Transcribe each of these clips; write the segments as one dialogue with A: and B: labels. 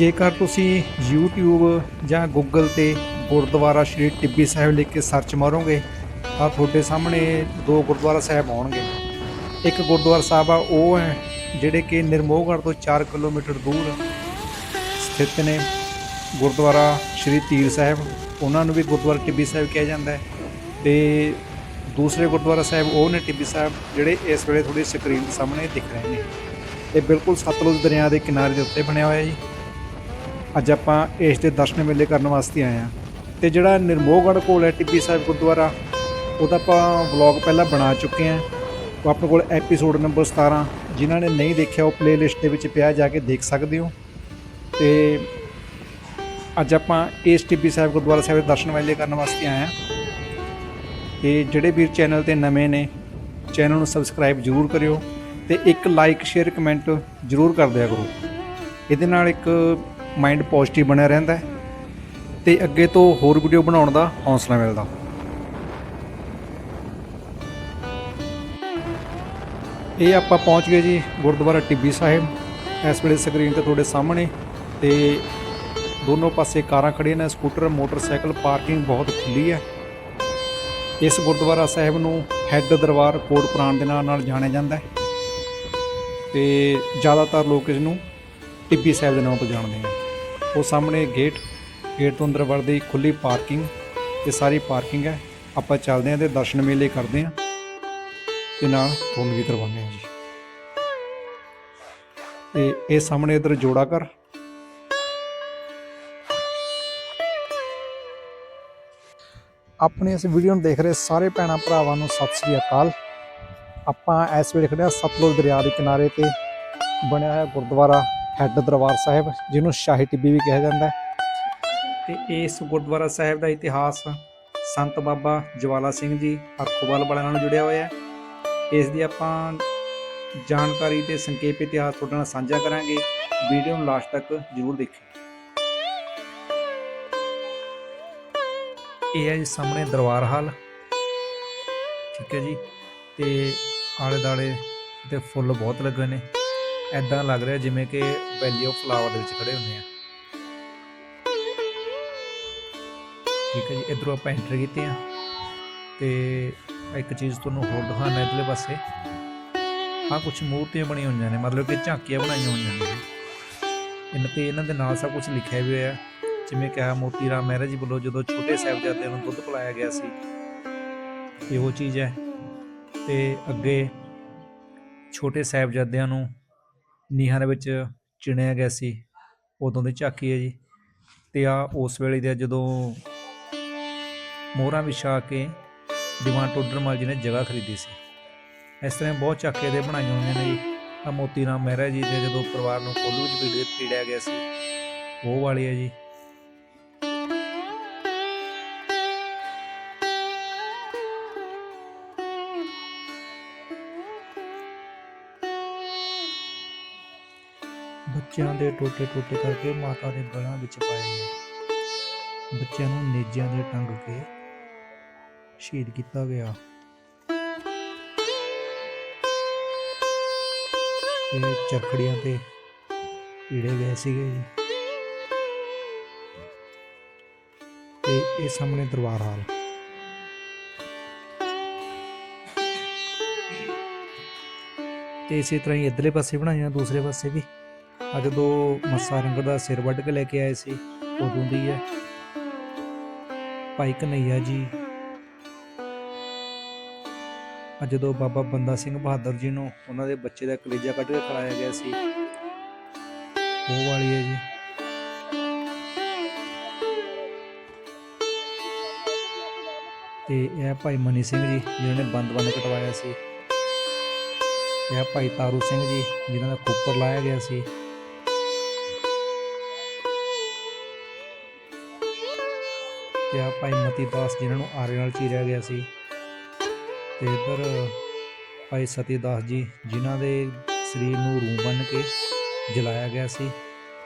A: ਜੇਕਰ ਤੁਸੀਂ YouTube ਜਾਂ Google ਤੇ ਗੁਰਦੁਆਰਾ ਸ਼੍ਰੀ ਟਿੱਬੀ ਸਾਹਿਬ ਲਿਖ ਕੇ ਸਰਚ ਮਾਰੋਗੇ, ਤਾਂ ਤੁਹਾਡੇ ਸਾਹਮਣੇ ਦੋ ਗੁਰਦੁਆਰਾ ਸਾਹਿਬ ਆਉਣਗੇ। ਇੱਕ ਗੁਰਦੁਆਰਾ ਸਾਹਿਬ ਆ, ਉਹ ਹੈ ਜਿਹੜੇ ਕਿ ਨਿਰਮੋਹਗੜ੍ਹ ਤੋਂ 4 ਕਿਲੋਮੀਟਰ ਦੂਰ ਸਥਿਤ ਨੇ। ਗੁਰਦੁਆਰਾ ਸ਼੍ਰੀ ਤੀਰ ਸਾਹਿਬ, ਉਹਨਾਂ ਨੂੰ ਵੀ ਗੁਰਦੁਆਰਾ ਟਿੱਬੀ ਸਾਹਿਬ ਕਿਹਾ ਜਾਂਦਾ ਹੈ। ਤੇ ਦੂਸਰੇ ਗੁਰਦੁਆਰਾ ਸਾਹਿਬ, ਉਹ ਨੇ ਟਿੱਬੀ ਸਾਹਿਬ, ਜਿਹੜੇ ਇਸ ਵੇਲੇ ਤੁਹਾਡੀ ਸਕਰੀਨ ਦੇ ਸਾਹਮਣੇ ਦਿਖ ਰਹੇ ਨੇ। ਇਹ ਬਿਲਕੁਲ ਸਤਲੁਜ ਦਰਿਆ ਦੇ ਕਿਨਾਰੇ ਦੇ ਉੱਤੇ ਬਣਿਆ ਹੋਇਆ ਜੀ। ਅੱਜ ਆਪਾਂ ਇਸ ਦੇ ਦਰਸ਼ਨ ਮੇਲੇ ਕਰਨ ਵਾਸਤੇ ਆਏ ਆ ਤੇ ਜਿਹੜਾ ਨਿਰਮੋਹਗੜ੍ਹ ਕੋਲ ਹੈ, ਟਿੱਬੀ ਸਾਹਿਬ ਗੁਰਦੁਆਰਾ, ਉਹਦਾ ਆਪਾਂ ਵਲੌਗ ਪਹਿਲਾਂ ਬਣਾ ਚੁੱਕੇ ਆ ਉਹ ਆਪਣੇ ਕੋਲ ਐਪੀਸੋਡ ਨੰਬਰ 17 ਜਿਨ੍ਹਾਂ ਨੇ ਨਹੀਂ ਦੇਖਿਆ, ਉਹ ਪਲੇਲਿਸਟ ਦੇ ਵਿੱਚ ਪਿਆ, ਜਾ ਕੇ ਦੇਖ ਸਕਦੇ ਹੋ। ਤੇ ਅੱਜ ਆਪਾਂ ਇਸ ਟਿੱਬੀ ਸਾਹਿਬ ਗੁਰਦੁਆਰਾ ਸਾਹਿਬ ਦੇ ਦਰਸ਼ਨ ਮੇਲੇ ਕਰਨ ਵਾਸਤੇ ਆਏ ਆ ਤੇ ਜਿਹੜੇ ਵੀਰ ਚੈਨਲ ਤੇ ਨਵੇਂ ਨੇ ਚੈਨਲ ਨੂੰ ਸਬਸਕ੍ਰਾਈਬ ਜ਼ਰੂਰ ਕਰਿਓ ਤੇ ਇੱਕ ਲਾਈਕ ਸ਼ੇਅਰ ਕਮੈਂਟ ਜ਼ਰੂਰ ਕਰ ਦਿਆ ਕਰੋ। ਇਹਦੇ ਨਾਲ ਇੱਕ ਮਾਈਂਡ ਪੋਜ਼ਿਟਿਵ ਬਣਿਆ ਰਹਿੰਦਾ ਹੈ ਤੇ ਅੱਗੇ ਤੋਂ ਹੋਰ ਵੀਡੀਓ ਬਣਾਉਣ ਦਾ ਹੌਸਲਾ ਮਿਲਦਾ। ਇਹ ਆਪਾਂ ਪਹੁੰਚ ਗਏ ਜੀ ਗੁਰਦੁਆਰਾ ਟਿੱਬੀ ਸਾਹਿਬ। ਇਸ ਵੇਲੇ ਸਕਰੀਨ ਤੇ ਤੁਹਾਡੇ ਸਾਹਮਣੇ ਤੇ ਦੋਨੋਂ ਪਾਸੇ ਕਾਰਾਂ ਖੜੀਆਂ ਨੇ, ਸਕੂਟਰ, ਮੋਟਰਸਾਈਕਲ, ਪਾਰਕਿੰਗ ਬਹੁਤ ਖੁੱਲੀ ਹੈ। ਇਸ ਗੁਰਦੁਆਰਾ ਸਾਹਿਬ ਨੂੰ ਹੈੱਡ ਦਰਬਾਰ ਕੋਟ ਪੁਰਾਣ ਦੇ ਨਾਂ ਨਾਲ ਜਾਣਿਆ ਜਾਂਦਾ ਹੈ ਤੇ ਜ਼ਿਆਦਾਤਰ ਲੋਕ ਇਸ ਨੂੰ ਟਿੱਬੀ ਸਾਹਿਬ ਦੇ ਨਾਮ ਤੋਂ ਜਾਣਦੇ ਆ ਉਹ ਸਾਹਮਣੇ ਗੇਟ ਗੇਟ ਤੋਂ ਅੰਦਰ ਵੜਦੇ ਹੀ ਖੁੱਲੀ ਪਾਰਕਿੰਗ ਤੇ ਸਾਰੀ ਪਾਰਕਿੰਗ ਹੈ। ਆਪਾਂ ਚੱਲਦੇ ਆਂ ਤੇ ਦਰਸ਼ਨ ਮੇਲੇ ਕਰਦੇ ਆਂ ਤੇ ਨਾਲ ਤੁਹਾਨੂੰ ਵੀ ਕਰਵਾਉਂਦੇ ਆਂ ਜੀ। ਤੇ ਇਹ ਸਾਹਮਣੇ ਇਧਰ ਜੋੜਾ ਘਰ। ਆਪਣੇ ਇਸ ਵੀਡੀਓ ਨੂੰ ਦੇਖ ਰਹੇ ਸਾਰੇ ਭੈਣਾਂ ਭਰਾਵਾਂ ਨੂੰ ਸਤਿ ਸ੍ਰੀ ਅਕਾਲ। ਆਪਾਂ ਇਸ ਵੇਲੇ ਖੜੇ ਹਾਂ ਸਤਲੁਜ ਦਰਿਆ ਦੇ ਕਿਨਾਰੇ ਤੇ ਬਣਿਆ ਹੋਇਆ ਗੁਰਦੁਆਰਾ। ਹੈੱਡ ਦਰਬਾਰ ਸਾਹਿਬ, ਜਿਹਨੂੰ ਸ਼ਾਹੀ ਟਿੱਬੀ ਵੀ ਕਿਹਾ ਜਾਂਦਾ ਹੈ। ਤੇ ਇਸ ਗੁਰਦੁਆਰਾ ਸਾਹਿਬ ਦਾ ਇਤਿਹਾਸ ਸੰਤ ਬਾਬਾ ਜਵਾਲਾ ਸਿੰਘ ਜੀ ਅਰਖੋਵਾਲ ਵਾਲਿਆਂ ਨਾਲ ਜੁੜਿਆ ਹੋਇਆ ਹੈ। ਇਸ ਦੀ ਆਪਾਂ ਜਾਣਕਾਰੀ ਤੇ ਸੰਖੇਪ ਇਤਿਹਾਸ ਤੁਹਾਡੇ ਨਾਲ ਸਾਂਝਾ ਕਰਾਂਗੇ। ਵੀਡੀਓ ਨੂੰ ਲਾਸਟ ਤੱਕ ਜ਼ਰੂਰ ਦੇਖਿਓ। ਇਹ ਹੈ ਜੀ ਸਾਹਮਣੇ ਦਰਬਾਰ ਹਾਲ। ਠੀਕ ਹੈ ਜੀ। ਤੇ ਆਲੇ ਦਾਲੇ ਤੇ ਫੁੱਲ ਬਹੁਤ ਲੱਗੇ ਨੇ। ਐਦਾਂ ਲੱਗ ਰਿਹਾ ਜਿਵੇਂ ਕਿ ਵੈਲੀ ਆਫ ਫਲਾਵਰ ਦੇ ਵਿੱਚ ਖੜੇ ਹੁੰਦੇ ਆ। ਠੀਕ ਹੈ ਜੀ, ਇਧਰੋਂ ਆਪਾਂ ਐਂਟਰ ਕੀਤੇ ਆ ਤੇ ਇੱਕ ਚੀਜ਼ ਤੁਹਾਨੂੰ ਹੋਰ ਦਿਖਾਣਾ ਇਧਰਲੇ ਪਾਸੇ। ਆ ਕੁਝ ਮੂਰਤੀਆਂ ਬਣੀਆਂ ਹੋਈਆਂ ਨੇ, ਮਤਲਬ ਕਿ ਝਾਕੀਆਂ ਬਣਾਈਆਂ ਹੋਈਆਂ ਨੇ। ਇਹਨਾਂ ਤੇ ਇਹਨਾਂ ਦੇ ਨਾਲ ਸਭ ਕੁਝ ਲਿਖਿਆ ਵੀ ਹੋਇਆ। ਜਿਵੇਂ ਕਿਹਾ ਮੋਤੀ ਰਾਮ ਮਹਿਰਾ ਜੀ ਵੱਲੋਂ ਜਦੋਂ ਛੋਟੇ ਸਾਹਿਬਜ਼ਾਦਿਆਂ ਨੂੰ ਦੁੱਧ ਪਿਲਾਇਆ ਗਿਆ ਸੀ, ਇਹੋ ਚੀਜ਼ ਹੈ। ਤੇ ਅੱਗੇ ਛੋਟੇ ਸਾਹਿਬਜ਼ਾਦਿਆਂ ਨੂੰ ਨੀਹਾਂ ਦੇ ਵਿੱਚ ਚਿਣਿਆ ਗਿਆ ਸੀ, ਉਦੋਂ ਦੀ ਝਾਕੀ ਹੈ ਜੀ। ਤੇ ਆ ਉਸ ਵੇਲੇ ਦਾ ਜਦੋਂ ਮੋਹਰਾਂ ਵਿਛਾ ਕੇ ਦੀਵਾਨ ਟੋਡਰਮਲ ਜੀ ਨੇ ਜਗ੍ਹਾ ਖਰੀਦੀ ਸੀ। ਇਸ ਤਰ੍ਹਾਂ ਬਹੁਤ ਝਾਕੇ ਦੇ ਬਣਾਈਆਂ ਹੋਈਆਂ ਨੇ ਜੀ। ਆ ਮੋਤੀ ਰਾਮ ਮਹਿਰਾ ਜੀ ਦੇ ਜਦੋਂ ਪਰਿਵਾਰ ਨੂੰ ਕੋਲੂ ਵਿੱਚ ਪੀੜਿਆ ਗਿਆ ਸੀ, ਉਹ ਵਾਲੀ ਹੈ ਜੀ। ਬੱਚਿਆਂ ਦੇ ਟੋਟੇ ਟੋਟੇ ਕਰਕੇ ਮਾਤਾ ਦੇ ਗਲਾਂ ਵਿੱਚ ਪਾਏ ਗਏ। ਬੱਚਿਆਂ ਨੂੰ ਨੇਜਿਆਂ ਦੇ ਟੰਗ ਕੇ ਸ਼ਹੀਦ ਕੀਤਾ ਗਿਆ। ਇਹ ਚਰਖੜੀਆਂ ਤੇ ਪੀੜੇ ਗਏ ਸੀਗੇ ਜੀ। ਤੇ ਇਹ ਸਾਹਮਣੇ ਦਰਬਾਰ ਹਾਲ। ਤੇ ਇਸੇ ਤਰ੍ਹਾਂ ਹੀ ਇਧਰਲੇ ਪਾਸੇ ਬਣਾਈਆਂ ਦੂਸਰੇ ਪਾਸੇ ਵੀ। ਆ ਜਦੋਂ ਮੱਸਾ ਰੰਗ ਦਾ ਸਿਰ ਵੱਢ ਕੇ ਲੈ ਕੇ ਆਏ ਸੀ, ਉਦੋਂ ਦੀ ਹੈ। ਭਾਈ ਕਨਈਆ ਜੀ। ਆ ਜਦੋਂ ਬਾਬਾ ਬੰਦਾ ਸਿੰਘ ਬਹਾਦਰ ਜੀ ਨੂੰ ਉਹਨਾਂ ਦੇ ਬੱਚੇ ਦਾ ਕਲੇਜਾ ਕੱਢ ਕੇ ਖਿਲਾਇਆ ਗਿਆ ਸੀ। ਉਹ ਵਾਲੀ ਹੈ ਜੀ। ਤੇ ਇਹ ਭਾਈ ਮਨੀ ਸਿੰਘ ਜੀ ਜਿਨ੍ਹਾਂ ਨੇ ਬੰਦ ਬੰਦ ਕਟਵਾਇਆ ਸੀ। ਇਹ ਭਾਈ ਤਾਰੂ ਸਿੰਘ ਜੀ ਜਿਨ੍ਹਾਂ ਦਾ ਖੋਪਰ ਲਾਇਆ ਗਿਆ ਸੀ। ਤੇ ਆ ਭਾਈ ਮਤੀ ਦਾਸ ਜਿਨ੍ਹਾਂ ਨੂੰ ਆਰੇ ਨਾਲ ਚੀਰਿਆ ਗਿਆ ਸੀ। ਤੇ ਇੱਧਰ ਭਾਈ ਸਤੀ ਦਾਸ ਜੀ ਜਿਨ੍ਹਾਂ ਦੇ ਸਰੀਰ ਨੂੰ ਰੂਹ ਬੰਨ ਕੇ ਜਲਾਇਆ ਗਿਆ ਸੀ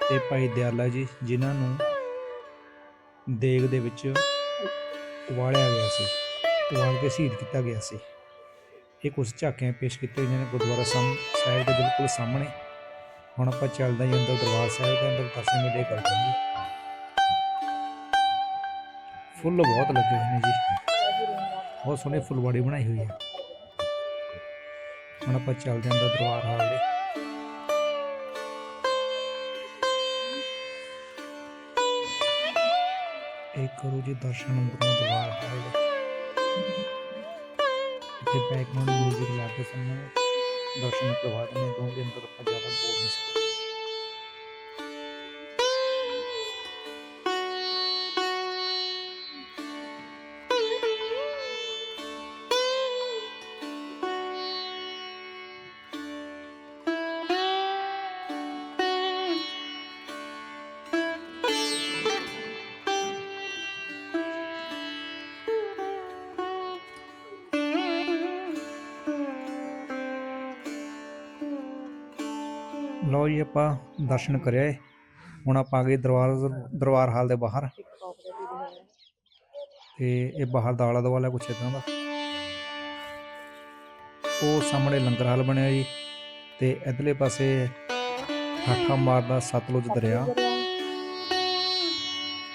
A: ਤੇ ਭਾਈ ਦਿਆਲਾ ਜੀ ਜਿਨ੍ਹਾਂ ਨੂੰ ਦੇਗ ਦੇ ਵਿੱਚ ਉਵਾਲਿਆ ਗਿਆ ਸੀ ਉਵਾਲ ਕੇ ਸ਼ਹੀਦ ਕੀਤਾ ਗਿਆ ਸੀ। ਇਹ ਕੁਝ ਝਾਕੀਆਂ ਪੇਸ਼ ਕੀਤੇ ਹੋਈਆਂ ਨੇ ਗੁਰਦੁਆਰਾ ਸਾਹਿਬ ਸਾਹਿਬ ਦੇ ਬਿਲਕੁਲ ਸਾਹਮਣੇ।
B: ਹੁਣ ਆਪਾਂ ਚੱਲਦੇ ਹਾਂ ਜੀ ਅੰਦਰ ਦਰਬਾਰ ਸਾਹਿਬ ਦੇ ਅੰਦਰ ਦਰਸ਼ਨ ਮੇਲੇ ਕਰਦੇ ਹਾਂ ਜੀ। ਫੁੱਲ ਬਹੁਤ ਲੱਗੇ ਹੋਏ ਨੇ ਜੀ। ਬਹੁਤ ਸੋਹਣੇ ਫੁੱਲਵਾੜੀ ਬਣਾਈ ਹੋਈ ਹੈ। ਹੁਣ ਆਪਾਂ ਚੱਲਦੇ ਹਾਂ ਦਰਬਾਰ ਹਾਲ ਦੇ। ਇਹ ਕਰੋ ਜੀ ਦਰਸ਼ਨ ਅੰਦਰੋਂ ਦਰਬਾਰ ਹਾਲ ਦੇ। ਇੱਥੇ ਬੈਕਗ੍ਰਾਉਂਡ ਮਿਊਜ਼ਿਕ ਲਾ ਕੇ ਸਾਨੂੰ ਦਰਸ਼ਨ ਕਰਵਾ ਦਿੰਦੇ ਕਿਉਂਕਿ ਅੰਦਰ ਆਪਾਂ ਜ਼ਿਆਦਾ ਬੋਲ ਨਹੀਂ ਸਕਦੇ ਲਓ ਜੀ ਆਪਾਂ ਦਰਸ਼ਨ ਕਰਿਆ ਏ। ਹੁਣ ਆਪਾਂ ਆ ਗਏ ਦਰਬਾਰ ਦਰਬਾਰ ਹਾਲ ਦੇ ਬਾਹਰ। ਤੇ ਇਹ ਬਾਹਰ ਦਾ ਆਲਾ ਦੁਆਲਾ ਕੁਛ ਇਦਾਂ ਦਾ। ਉਹ ਸਾਹਮਣੇ ਲੰਗਰ ਹਾਲ ਬਣਿਆ ਜੀ। ਤੇ ਇਧਰਲੇ ਪਾਸੇ ਠਾਠਾ ਮਾਰਦਾ ਸਤਲੁਜ ਦਰਿਆ।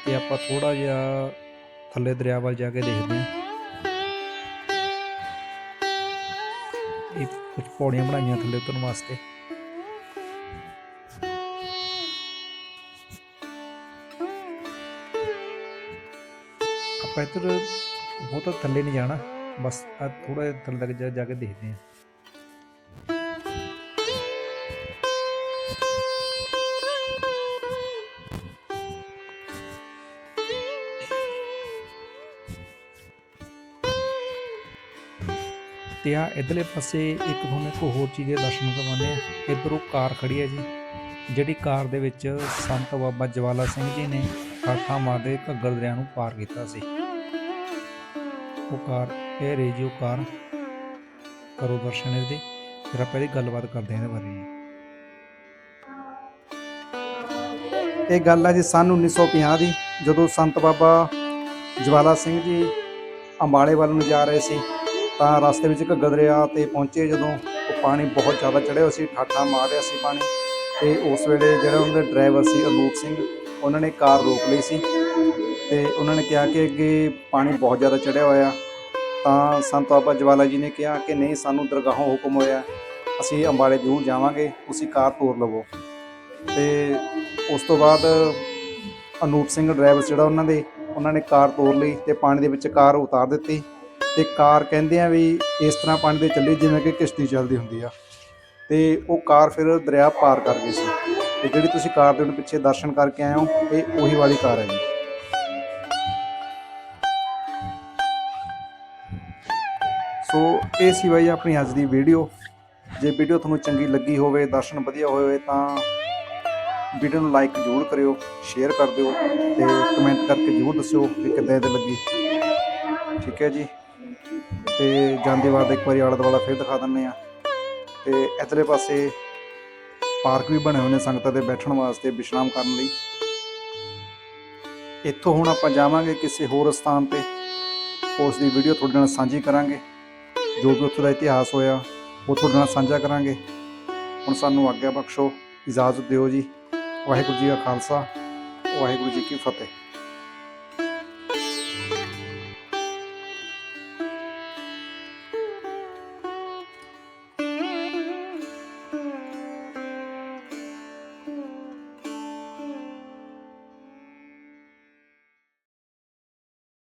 B: ਤੇ ਆਪਾਂ ਥੋੜਾ ਜਿਹਾ ਥੱਲੇ ਦਰਿਆ ਵੱਲ ਜਾ ਕੇ ਦੇਖਦੇ ਹਾਂ। ਇਹ ਕੁਝ ਪੌੜੀਆਂ ਬਣਾਈਆਂ ਥੱਲੇ ਉਤਰਨ ਵਾਸਤੇ। ਆਪਾਂ ਇੱਧਰ ਬਹੁਤ ਥੱਲੇ ਨਹੀਂ ਜਾਣਾ। ਬਸ ਥੋੜਾ ਜਿਹਾ ਥੱਲੇ ਤੱਕ ਜਾ- ਕੇ ਦੇਖਦੇ ਹਾਂ। ਤੇ ਆ ਇਧਰਲੇ ਪਾਸੇ ਇੱਕ ਤੁਹਾਨੂੰ ਇੱਕ ਹੋਰ ਚੀਜ਼ ਦੇ ਦਰਸ਼ਨ ਕਰਵਾਉਂਦੇ ਆ ਇੱਧਰੋਂ ਕਾਰ ਖੜੀ ਹੈ ਜੀ। ਜਿਹੜੀ ਕਾਰ ਦੇ ਵਿੱਚ ਸੰਤ ਬਾਬਾ ਜਵਾਲਾ ਸਿੰਘ ਜੀ ਨੇ ਠਾਠਾ ਮਾਰਦੇ ਘੱਗਰ ਦਰਿਆ ਨੂੰ ਪਾਰ ਕੀਤਾ ਸੀ। ਉਹ ਕਾਰ ਇਹ ਰਹੀ ਜੀ ਉਹ ਕਾਰ ਕਰੋ ਦਰਸ਼ਨ ਇਹਦੇ। ਫਿਰ ਆਪਾਂ ਇਹਦੀ ਗੱਲਬਾਤ ਕਰਦੇ ਹਾਂ ਇਹਦੇ ਬਾਰੇ। ਜੀ
A: ਇਹ ਗੱਲ ਹੈ ਜੀ ਸਨ 1950 ਦੀ, ਜਦੋਂ ਸੰਤ ਬਾਬਾ ਜਵਾਲਾ ਸਿੰਘ ਜੀ ਅੰਬਾਲੇ ਵੱਲ ਨੂੰ ਜਾ ਰਹੇ ਸੀ, ਤਾਂ ਰਸਤੇ ਵਿੱਚ ਘੱਗਰ ਦਰਿਆ ਤੇ ਪਹੁੰਚੇ, ਜਦੋਂ ਉਹ ਪਾਣੀ ਬਹੁਤ ਜ਼ਿਆਦਾ ਚੜ੍ਹਿਆ ਹੋਇਆ ਸੀ, ਠਾਠਾ ਮਾਰ ਰਿਹਾ ਸੀ ਪਾਣੀ। ਤੇ ਉਸ ਵੇਲੇ ਜਿਹੜਾ ਉਹਨਾਂ ਦਾ ਡਰਾਈਵਰ ਸੀ ਅਨੂਪ ਸਿੰਘ ਉਹਨਾਂ ਨੇ ਕਾਰ ਰੋਕ ਲਈ ਸੀ ਤੇ ਉਹਨਾਂ ਨੇ ਕਿਹਾ ਕਿ ਅੱਗੇ ਪਾਣੀ ਬਹੁਤ ਜ਼ਿਆਦਾ ਚੜ੍ਹਿਆ ਹੋਇਆ। ਤਾਂ ਸੰਤ ਬਾਬਾ ਜਵਾਲਾ ਜੀ ਨੇ ਕਿਹਾ ਕਿ ਨਹੀਂ, ਸਾਨੂੰ ਦਰਗਾਹੋਂ ਹੁਕਮ ਹੋਇਆ, ਅਸੀਂ ਅੰਬਾਲੇ ਜ਼ਰੂਰ ਜਾਵਾਂਗੇ, ਤੁਸੀਂ ਕਾਰ ਤੋਰ ਲਵੋ। ਤੇ ਉਸ ਤੋਂ ਬਾਅਦ ਅਨੂਪ ਸਿੰਘ ਡਰਾਈਵਰ ਜਿਹੜਾ ਉਹਨਾਂ ਦੇ, ਉਹਨਾਂ ਨੇ ਕਾਰ ਤੋਰ ਲਈ ਤੇ ਪਾਣੀ ਦੇ ਵਿੱਚ ਕਾਰ ਉਤਾਰ ਦਿੱਤੀ ਤੇ ਕਾਰ ਕਹਿੰਦੇ ਆ ਵੀ ਇਸ ਤਰ੍ਹਾਂ ਪਾਣੀ ਦੇ ਚੱਲੀ ਜਿਵੇਂ ਕਿ ਕਿਸ਼ਤੀ ਚੱਲਦੀ ਹੁੰਦੀ ਆ। ਤੇ ਉਹ ਕਾਰ ਫਿਰ ਦਰਿਆ ਪਾਰ ਕਰ ਗਈ ਸੀ। ਤੇ ਜਿਹੜੀ ਤੁਸੀਂ ਕਾਰ ਦੇ ਹੁਣ ਪਿੱਛੇ ਦਰਸ਼ਨ ਕਰਕੇ ਆਏ ਹੋ, ਇਹ ਉਹੀ ਵਾਲੀ ਕਾਰ ਹੈ ਜੀ। ਸੋ ਇਹ ਸੀ ਬਾਈ ਆਪਣੀ ਅੱਜ ਦੀ ਵੀਡੀਓ। ਜੇ ਵੀਡੀਓ ਤੁਹਾਨੂੰ ਚੰਗੀ ਲੱਗੀ ਹੋਵੇ, ਦਰਸ਼ਨ ਵਧੀਆ ਹੋਏ ਹੋਵੇ ਤਾਂ ਵੀਡੀਓ ਨੂੰ ਲਾਈਕ ਜ਼ਰੂਰ ਕਰਿਓ, ਸ਼ੇਅਰ ਕਰ ਦਿਓ ਤੇ ਕਮੈਂਟ ਕਰਕੇ ਜ਼ਰੂਰ ਦੱਸਿਓ ਕਿ ਕਿੱਦਾਂ ਦੀ ਲੱਗੀ। ਠੀਕ ਹੈ ਜੀ। ਤੇ ਜਾਂਦੇ ਵਾਰ ਇੱਕ ਵਾਰੀ ਆਲਾ ਦੁਆਲਾ ਫਿਰ ਦਿਖਾ ਦਿੰਨੇ ਆ ਤੇ ਇਧਰਲੇ ਪਾਸੇ ਪਾਰਕ ਵੀ ਬਣੇ ਹੋਏ ਨੇ ਸੰਗਤਾਂ ਦੇ ਬੈਠਣ ਵਾਸਤੇ ਵਿਸ਼ਰਾਮ ਕਰਨ ਲਈ। ਇੱਥੋਂ ਹੁਣ ਆਪਾਂ ਜਾਵਾਂਗੇ ਕਿਸੇ ਹੋਰ ਸਥਾਨ ਤੇ। ਉਸ ਦੀ ਵੀਡੀਓ ਤੁਹਾਡੇ ਨਾਲ ਸਾਂਝੀ ਕਰਾਂਗੇ। ਜੋ ਵੀ ਉੱਥੋਂ ਦਾ ਇਤਿਹਾਸ ਹੋਇਆ, ਉਹ ਤੁਹਾਡੇ ਨਾਲ ਸਾਂਝਾ ਕਰਾਂਗੇ। ਹੁਣ ਸਾਨੂੰ ਆਗਿਆ ਬਖਸ਼ੋ, ਇਜਾਜ਼ਤ ਦਿਓ ਜੀ। ਵਾਹਿਗੁਰੂ ਜੀ ਕਾ ਖਾਲਸਾ, ਵਾਹਿਗੁਰੂ ਜੀ ਕੀ ਫਤਿਹ।